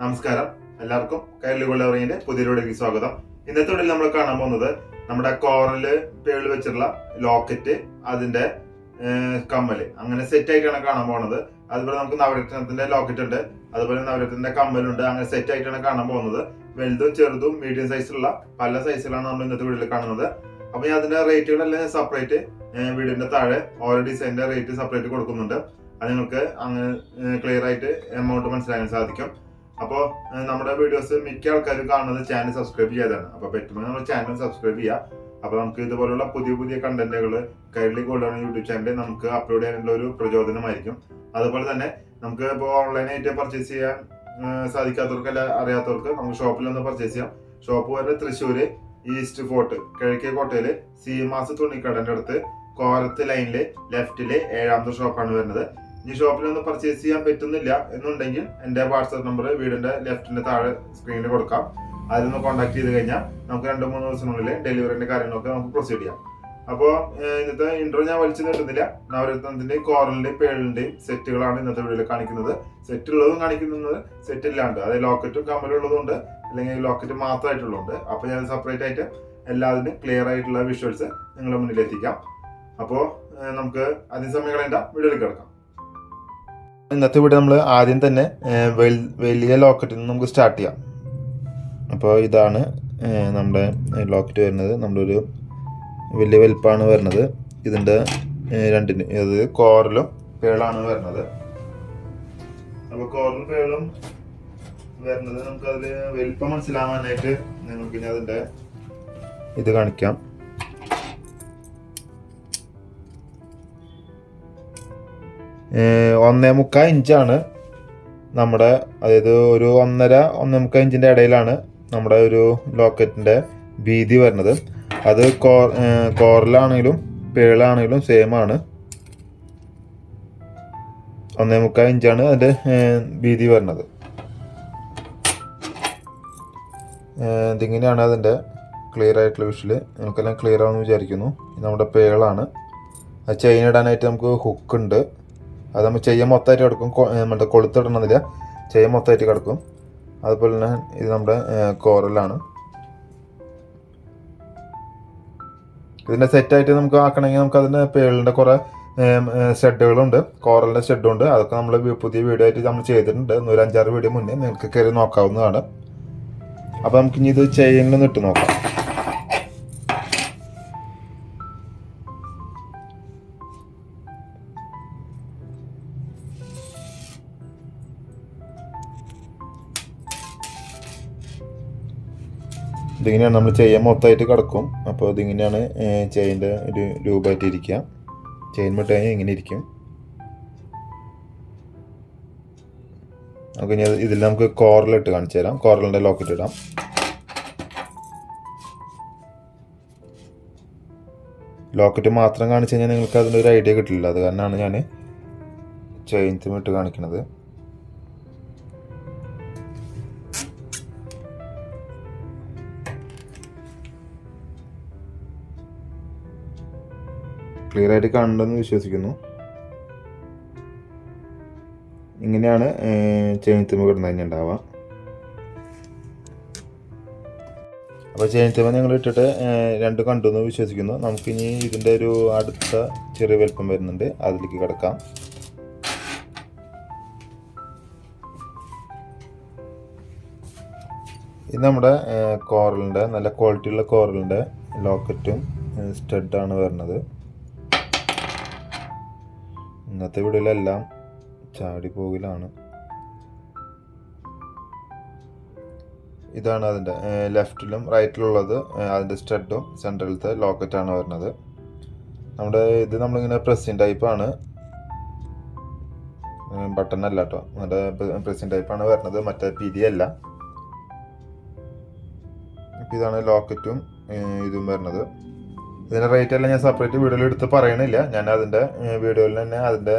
നമസ്കാരം. എല്ലാവർക്കും കയറി പുതിയ വീഡിയോയിലേക്ക് സ്വാഗതം. ഇന്നത്തെ വീഡിയോയിൽ നമ്മൾ കാണാൻ പോകുന്നത് നമ്മുടെ കോറൽ പേൾ വെച്ചിട്ടുള്ള ലോക്കറ്റ് അതിന്റെ കമ്മൽ. അങ്ങനെ സെറ്റ് ആയിട്ടാണ് കാണാൻ പോകുന്നത്. അതുപോലെ നമുക്ക് നവരത്നത്തിന്റെ ലോക്കറ്റ് ഉണ്ട്. അതുപോലെ നവരത്നത്തിന്റെ കമ്മലുണ്ട്. അങ്ങനെ സെറ്റ് ആയിട്ടാണ് കാണാൻ പോകുന്നത്. വലുതും ചെറുതും മീഡിയം സൈസിലുള്ള പല സൈസിലാണ് നമ്മൾ ഇന്നത്തെ വീഡിയോയിൽ കാണുന്നത്. അപ്പൊ ഞാൻ അതിന്റെ റേറ്റുകളെല്ലാം സെപ്പറേറ്റ് വീടിന്റെ താഴെ ഓരോ ഡിസൈനിന്റെ റേറ്റ് സെപ്പറേറ്റ് കൊടുക്കുന്നുണ്ട്. അത് നിങ്ങൾക്ക് അങ്ങനെ ക്ലിയർ ആയിട്ട് എമൗണ്ട് മനസ്സിലാക്കാൻ സാധിക്കും. അപ്പോൾ നമ്മുടെ വീഡിയോസ് മിക്ക ആൾക്കാരും കാണുന്നത് ചാനൽ സബ്സ്ക്രൈബ് ചെയ്താണ് അപ്പോൾ പറ്റുമ്പോൾ നമ്മൾ ചാനൽ സബ്സ്ക്രൈബ് ചെയ്യുക അപ്പോൾ നമുക്ക് ഇതുപോലുള്ള പുതിയ പുതിയ കണ്ടന്റുകൾ കൈരളി ഗോൾഡൻ യൂട്യൂബ് ചാനലിൽ നമുക്ക് അപ്ലോഡ് ചെയ്യാനുള്ള ഒരു പ്രചോദനമായിരിക്കും. അതുപോലെ തന്നെ നമുക്ക് ഇപ്പോൾ ഓൺലൈനായിട്ട് പർച്ചേസ് ചെയ്യാൻ സാധിക്കാത്തവർക്ക് അല്ല അറിയാത്തവർക്ക് നമുക്ക് ഷോപ്പിൽ ഒന്ന് പർച്ചേസ് ചെയ്യാം. ഷോപ്പ് വരുന്നത് തൃശ്ശൂർ ഈസ്റ്റ് ഫോർട്ട് കിഴക്കേ കോട്ടയിൽ സീമാസ് തുണിക്കടന്റെ അടുത്ത് കോരത്ത് ലൈനിൽ ലെഫ്റ്റിൽ ഏഴാമത്തെ ഷോപ്പാണ് വരുന്നത്. ഈ ഷോപ്പിൽ ഒന്ന് പർച്ചേസ് ചെയ്യാൻ പറ്റുന്നില്ല എന്നുണ്ടെങ്കിൽ എന്റെ വാട്സാപ്പ് നമ്പർ വീടിന്റെ ലെഫ്റ്റിന്റെ താഴെ സ്ക്രീനിൽ കൊടുക്കാം. അതിലൊന്ന് കോൺടാക്ട് ചെയ്ത് കഴിഞ്ഞാൽ നമുക്ക് രണ്ട് മൂന്ന് ദിവസങ്ങളിൽ ഡെലിവറിന്റെ കാര്യങ്ങളൊക്കെ നമുക്ക് പ്രൊസീഡ് ചെയ്യാം. അപ്പോൾ ഇന്നത്തെ ഇൻട്രോ ഞാൻ വലിച്ചു നീട്ടുന്നില്ല. നവരത്നത്തിന്റെയും കോറലിന്റെയും പേളിന്റെയും സെറ്റുകളാണ് ഇന്നത്തെ വീഡിയോയിൽ കാണിക്കുന്നത്. സെറ്റ് ഉള്ളതും കാണിക്കുന്നത് സെറ്റ് ഇല്ലാണ്ട്. അതായത് ലോക്കറ്റും കമ്മലും ഉള്ളതുകൊണ്ട് അല്ലെങ്കിൽ ലോക്കറ്റ് മാത്രമായിട്ടുള്ളതുണ്ട്. അപ്പോൾ ഞാൻ സെപ്പറേറ്റ് ആയിട്ട് എല്ലാത്തിനും ക്ലിയർ ആയിട്ടുള്ള വിഷ്വൽസ് നിങ്ങളുടെ മുന്നിൽ എത്തിക്കാം. അപ്പോൾ നമുക്ക് അതിന് സമയം കളയണ്ട വീഡിയോയിൽ കിടക്കാം. ഇന്നത്തെ വീഡിയോ നമ്മൾ ആദ്യം തന്നെ വലിയ ലോക്കറ്റിൽ നിന്ന് നമുക്ക് സ്റ്റാർട്ട് ചെയ്യാം. അപ്പോൾ ഇതാണ് നമ്മുടെ ലോക്കറ്റ് വരുന്നത്. നമ്മളൊരു വലിയ വലിപ്പമാണ് വരുന്നത്. ഇതിന്റെ രണ്ടിന് ഇത് കോറലും പേളാണ് വരുന്നത്. അപ്പോൾ കോറലും പേളും വരുന്നത് നമുക്ക് അതിൽ വലിപ്പം മനസ്സിലാവാനായിട്ട് നിങ്ങൾക്ക് ഇനി അതിന്റെ ഇത് കാണിക്കാം. ഒന്നേ മുക്കാൽ ഇഞ്ചാണ് നമ്മുടെ അതായത് ഒരു ഒന്നര ഒന്നേ മുക്കാൽ ഇഞ്ചിന്റെ ഇടയിലാണ് നമ്മുടെ ഒരു ലോക്കറ്റിന്റെ വീതി വരുന്നത്. അത് കോ കോറലാണെങ്കിലും പേളാണെങ്കിലും സെയിം ആണ്. ഒന്നേ മുക്കാൽ ഇഞ്ചാണ് അതിന്റെ വീതി വരുന്നത്. ഇതിങ്ങനെയാണ് അതിന്റെ ക്ലിയർ ആയിട്ടുള്ള വിഷൽ. നമുക്കെല്ലാം ക്ലിയർ ആവുമെന്ന് വിചാരിക്കുന്നു. നമ്മുടെ പേളാണ്. അത് ചെയിൻ ഇടാനായിട്ട് നമുക്ക് ഹുക്ക് ഉണ്ട്. അത് നമ്മൾ ചെയ്യാൻ മൊത്തമായിട്ട് കിടക്കും. നമ്മുടെ കൊളുത്തിടണമെന്നില്ല ചെയ്യാൻ മൊത്തമായിട്ട് കിടക്കും. അതുപോലെ തന്നെ ഇത് നമ്മുടെ കോറലാണ്. ഇതിന്റെ സെറ്റായിട്ട് നമുക്ക് ആക്കണമെങ്കിൽ നമുക്ക് അതിന്റെ പേളിന്റെ കുറേ ഷെഡുകളുണ്ട് കോറലിന്റെ ഷെഡുണ്ട് അതൊക്കെ നമ്മൾ പുതിയ വീഡിയോ ആയിട്ട് നമ്മൾ ചെയ്തിട്ടുണ്ട്. ഒരു അഞ്ചാറ് വീഡിയോ മുന്നേ നിങ്ങൾക്ക് കയറി നോക്കാവുന്നതാണ്. അപ്പോൾ നമുക്ക് ഇനി ഇത് ചെയിനിലൊന്ന് ഇട്ട് നോക്കാം. ഇതിങ്ങനെയാണ് നമ്മൾ ചെയ്യാൻ മൊത്തമായിട്ട് കിടക്കും. അപ്പോൾ ഇതിങ്ങനെയാണ് ചെയിന്റെ ഒരു രൂപമായിട്ട് ഇരിക്കുക ചെയിൻ കഴിഞ്ഞാൽ ഇങ്ങനെ ഇരിക്കും. നമുക്ക് ഇനി ഇതിൽ നമുക്ക് കോറലിട്ട് കാണിച്ചു തരാം. കോറലിന്റെ ലോക്കറ്റ് ഇടാം. ലോക്കറ്റ് മാത്രം കാണിച്ചു കഴിഞ്ഞാൽ നിങ്ങൾക്ക് അതിന്റെ ഒരു ഐഡിയ കിട്ടില്ല അത് കാരണമാണ് ഞാൻ ചെയിൻസും ഇട്ട് കാണിക്കുന്നത് ക്ലിയർ ആയിട്ട് കാണുന്നുണ്ടെന്ന് വിശ്വസിക്കുന്നു. ഇങ്ങനെയാണ് ചെയിനിത്തുമ്പ കിടന്നു തന്നെ ഉണ്ടാവുക. അപ്പോൾ ചെയിനിത്തുമ്പ ഞങ്ങൾ ഇട്ടിട്ട് രണ്ട് കണ്ടു എന്ന് വിശ്വസിക്കുന്നു. നമുക്കിനി ഇതിന്റെ ഒരു അടുത്ത ചെറിയ വലിപ്പം വരുന്നുണ്ട്. അതിലേക്ക് കിടക്കാം. ഇത് നമ്മുടെ കോറലിന്റെ നല്ല ക്വാളിറ്റിയുള്ള കോറലിന്റെ ലോക്കറ്റും സ്റ്റഡാണ് വരുന്നത്. ഇന്നത്തെ ചാടി പോകലാണ്. ഇതാണ് അതിന്റെ ലെഫ്റ്റിലും റൈറ്റിലുള്ളത് അതിന്റെ സ്റ്റഡും സെൻട്രലത്തെ ലോക്കറ്റാണ് വരുന്നത്. നമ്മുടെ ഇത് നമ്മളിങ്ങനെ പ്രസ്സിൻ ടൈപ്പാണ്. ബട്ടൺ അല്ല കേട്ടോ നമ്മുടെ പ്രസ്സിൻ ടൈപ്പാണ് വരുന്നത്. മറ്റേ പിരി അല്ല ഇതാണ് ലോക്കറ്റും ഇതും വരുന്നത്. ഇതിന്റെ റേറ്റ് എല്ലാം ഞാൻ സെപ്പറേറ്റ് വീഡിയോയിൽ എടുത്ത് പറയണില്ല. ഞാൻ അതിന്റെ വീഡിയോയിൽ തന്നെ അതിന്റെ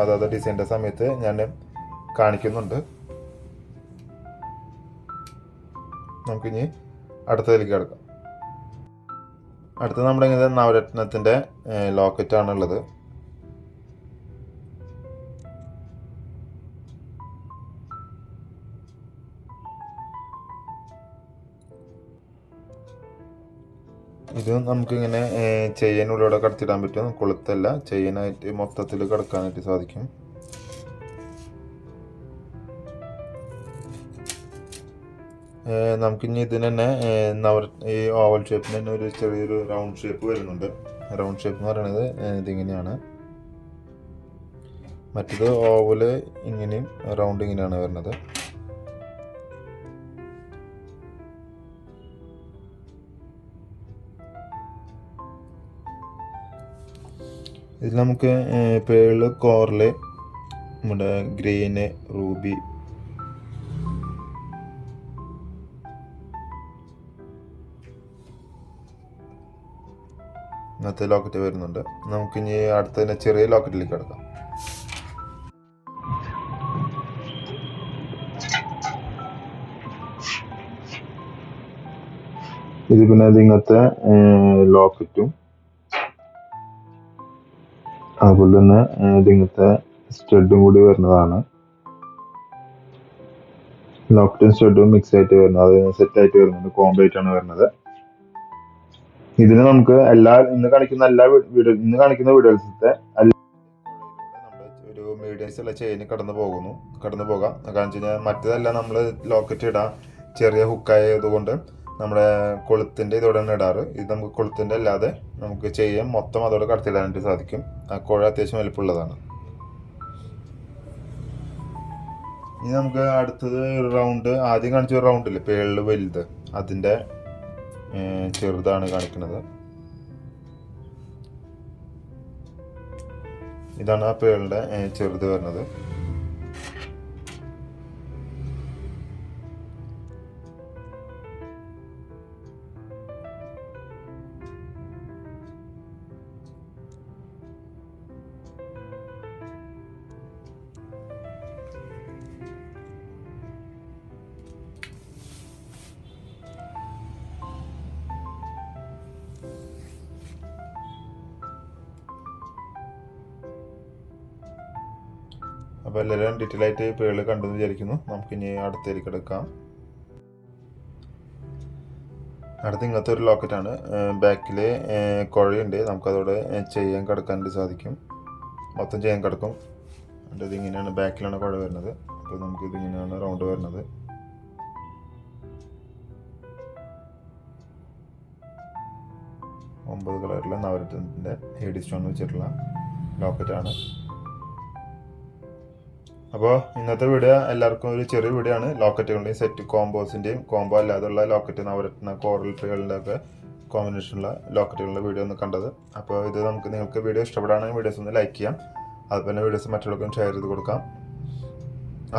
അതാത് ഡിസൈന്റെ സമയത്ത് ഞാൻ കാണിക്കുന്നുണ്ട്. നമുക്കിനി അടുത്തതിലേക്ക് കിടക്കാം. അടുത്തത് നമ്മുടെ നവരത്നത്തിന്റെ ലോക്കറ്റാണ് ഇത് നമുക്കിങ്ങനെ ചെയിനുള്ളിലൂടെ കടത്തിടാൻ പറ്റും. കൊളുത്തല്ല ചെയിനായിട്ട് മൊത്തത്തിൽ കിടക്കാനായിട്ട് സാധിക്കും. നമുക്കിനി ഇതിന് തന്നെ നവർ ഈ ഓവൽ ഷേപ്പിന് തന്നെ ഒരു ചെറിയൊരു റൗണ്ട് ഷേപ്പ് വരുന്നുണ്ട്. റൗണ്ട് ഷേപ്പ് എന്ന് പറയുന്നത് ഇതിങ്ങനെയാണ്. മറ്റത് ഓവൽ ഇങ്ങനെയും റൗണ്ട് ഇങ്ങനെയാണ് വരുന്നത്. ഇതിൽ നമുക്ക് പേൾ കോറൽ നമ്മുടെ ഗ്രീന് റൂബി. ഇന്നത്തെ ലോക്കറ്റ് വരുന്നുണ്ട്. നമുക്കിനി അടുത്ത ചെറിയ ലോക്കറ്റിലേക്ക് കിടക്കാം. ഇത് പിന്നെ ഇതിങ്ങനത്തെ ലോക്കറ്റും അതുപോലെ തന്നെ ഇതിങ്ങനത്തെ സ്റ്റഡും കൂടി വരുന്നതാണ്. ലോക്ക്ഡൗൺ സ്റ്റഡും മിക്സ് ആയിട്ട് വരുന്നത്. അത് സെറ്റ് ആയിട്ട് വരുന്നുണ്ട് കോംബോ ആയിട്ടാണ് വരുന്നത്. ഇതിന് നമുക്ക് എല്ലാ ഇന്ന് കാണിക്കുന്ന എല്ലാ വീഡിയോ ഇന്ന് കാണിക്കുന്ന വീഡിയോസിലത്തെ ഒരു മീഡിയംസ് ഉള്ള ചെയിന് കടന്നു പോകുന്നു. കടന്നു പോകാം. കാരണം വെച്ച് കഴിഞ്ഞാൽ മറ്റേതെല്ലാം നമ്മൾ ലോക്കറ്റ് ഇടാം. ചെറിയ ഹുക്കായതുകൊണ്ട് നമ്മുടെ കൊളുത്തിന്റെ ഇതോടെയാണ് ഇടാറ്. ഇത് നമുക്ക് കൊളുത്തിന്റെ അല്ലാതെ നമുക്ക് ചെയ്യാം മൊത്തം അതോടെ കടത്തിടാനായിട്ട് സാധിക്കും. ആ കുഴ അത്യാവശ്യം വലിപ്പമുള്ളതാണ്. ഇനി നമുക്ക് അടുത്തത് റൗണ്ട് ആദ്യം കാണിച്ച ഒരു റൗണ്ടില്ലേ പേളിൽ വലുത്. അതിന്റെ ചെറുതാണ് കാണിക്കുന്നത്. ഇതാണ് ആ പേളിന്റെ ചെറുത് വരുന്നത്. അപ്പോൾ എല്ലാവരും ഡീറ്റെയിൽ ആയിട്ട് പേൾ കണ്ടെന്ന് വിചാരിക്കുന്നു. നമുക്കിനി അടുത്തേക്ക് എടുക്കാം. അടുത്ത് ഇങ്ങനത്തെ ഒരു ലോക്കറ്റാണ് ബാക്കിൽ കുഴയുണ്ട്. നമുക്കതോടെ ചെയ്യാൻ കിടക്കാനായിട്ട് സാധിക്കും. മൊത്തം ചെയ്യാൻ കിടക്കും. എന്നിട്ട് ഇതിങ്ങനെയാണ് ബാക്കിലാണ് കുഴ വരുന്നത്. അപ്പോൾ നമുക്ക് ഇതിങ്ങനെയാണ് റൗണ്ട് വരുന്നത്. ഒമ്പത് കളറിലെ നവരത്തിന്റെ ഹെഡ് സ്റ്റോൺ വെച്ചിട്ടുള്ള ലോക്കറ്റാണ് അപ്പോൾ ഇന്നത്തെ വീഡിയോ എല്ലാവർക്കും ഒരു ചെറിയ വീഡിയോ ആണ്. ലോക്കറ്റുകളുടെയും സെറ്റ് കോമ്പോസിന്റെയും കോംബോ അല്ലാതെയുള്ള ലോക്കറ്റ് നവരത്ന കോറൽ ട്രീകളുടെ കോമ്പിനേഷനുള്ള ലോക്കറ്റുകളുടെ വീഡിയോ ഒന്ന് കണ്ടത്. അപ്പോൾ ഇത് നമുക്ക് നിങ്ങൾക്ക് വീഡിയോ ഇഷ്ടപ്പെടുകയാണെങ്കിൽ വീഡിയോസ് ഒന്ന് ലൈക്ക് ചെയ്യാം. അതുപോലെ തന്നെ വീഡിയോസ് മറ്റുള്ളവർക്കും ഷെയർ ചെയ്ത് കൊടുക്കാം.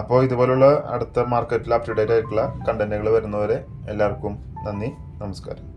അപ്പോൾ ഇതുപോലുള്ള അടുത്ത മാർക്കറ്റിൽ അപ്ഡേറ്റ് ആയിട്ടുള്ള കണ്ടന്റുകൾ വരുന്നവരെ എല്ലാവർക്കും നന്ദി. നമസ്കാരം.